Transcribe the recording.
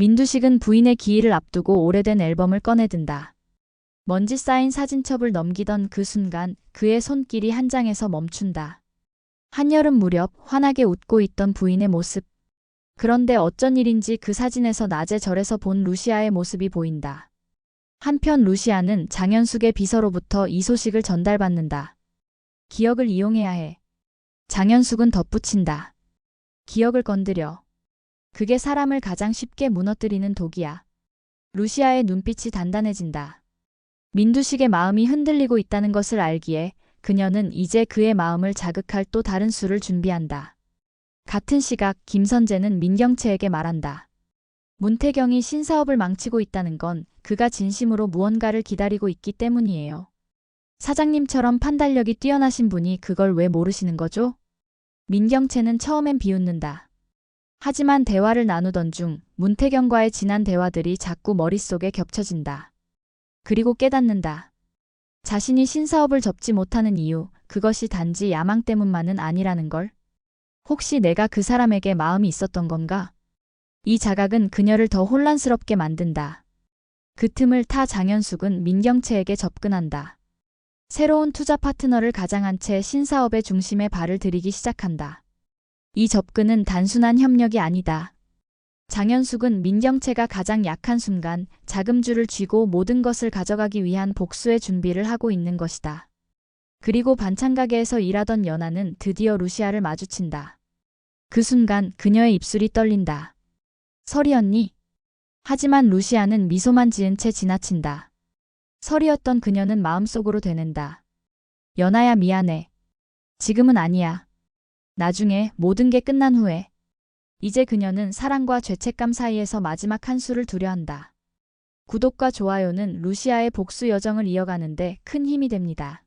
민두식은 부인의 기일을 앞두고 오래된 앨범을 꺼내든다. 먼지 쌓인 사진첩을 넘기던 그 순간 그의 손길이 한 장에서 멈춘다. 한여름 무렵 환하게 웃고 있던 부인의 모습. 그런데 어쩐 일인지 그 사진에서 낮에 절에서 본 루시아의 모습이 보인다. 한편 루시아는 장현숙의 비서로부터 이 소식을 전달받는다. 기억을 이용해야 해. 장현숙은 덧붙인다. 기억을 건드려. 그게 사람을 가장 쉽게 무너뜨리는 독이야. 루시아의 눈빛이 단단해진다. 민두식의 마음이 흔들리고 있다는 것을 알기에 그녀는 이제 그의 마음을 자극할 또 다른 수를 준비한다. 같은 시각 김선재는 민경채에게 말한다. 문태경이 신사업을 망치고 있다는 건 그가 진심으로 무언가를 기다리고 있기 때문이에요. 사장님처럼 판단력이 뛰어나신 분이 그걸 왜 모르시는 거죠? 민경채는 처음엔 비웃는다. 하지만 대화를 나누던 중 문태경과의 지난 대화들이 자꾸 머릿속에 겹쳐진다. 그리고 깨닫는다. 자신이 신사업을 접지 못하는 이유, 그것이 단지 야망 때문만은 아니라는 걸. 혹시 내가 그 사람에게 마음이 있었던 건가? 이 자각은 그녀를 더 혼란스럽게 만든다. 그 틈을 타 장현숙은 민경채에게 접근한다. 새로운 투자 파트너를 가장한 채 신사업의 중심에 발을 들이기 시작한다. 이 접근은 단순한 협력이 아니다. 장현숙은 민경채가 가장 약한 순간 자금줄을 쥐고 모든 것을 가져가기 위한 복수의 준비를 하고 있는 것이다. 그리고 반찬 가게에서 일하던 연하는 드디어 루시아를 마주친다. 그 순간 그녀의 입술이 떨린다. 설이 언니. 하지만 루시아는 미소만 지은 채 지나친다. 설이었던 그녀는 마음속으로 되는다. 연아야 미안해. 지금은 아니야. 나중에 모든 게 끝난 후에. 이제 그녀는 사랑과 죄책감 사이에서 마지막 한 수를 두려 한다. 구독과 좋아요는 루시아의 복수 여정을 이어가는데 큰 힘이 됩니다.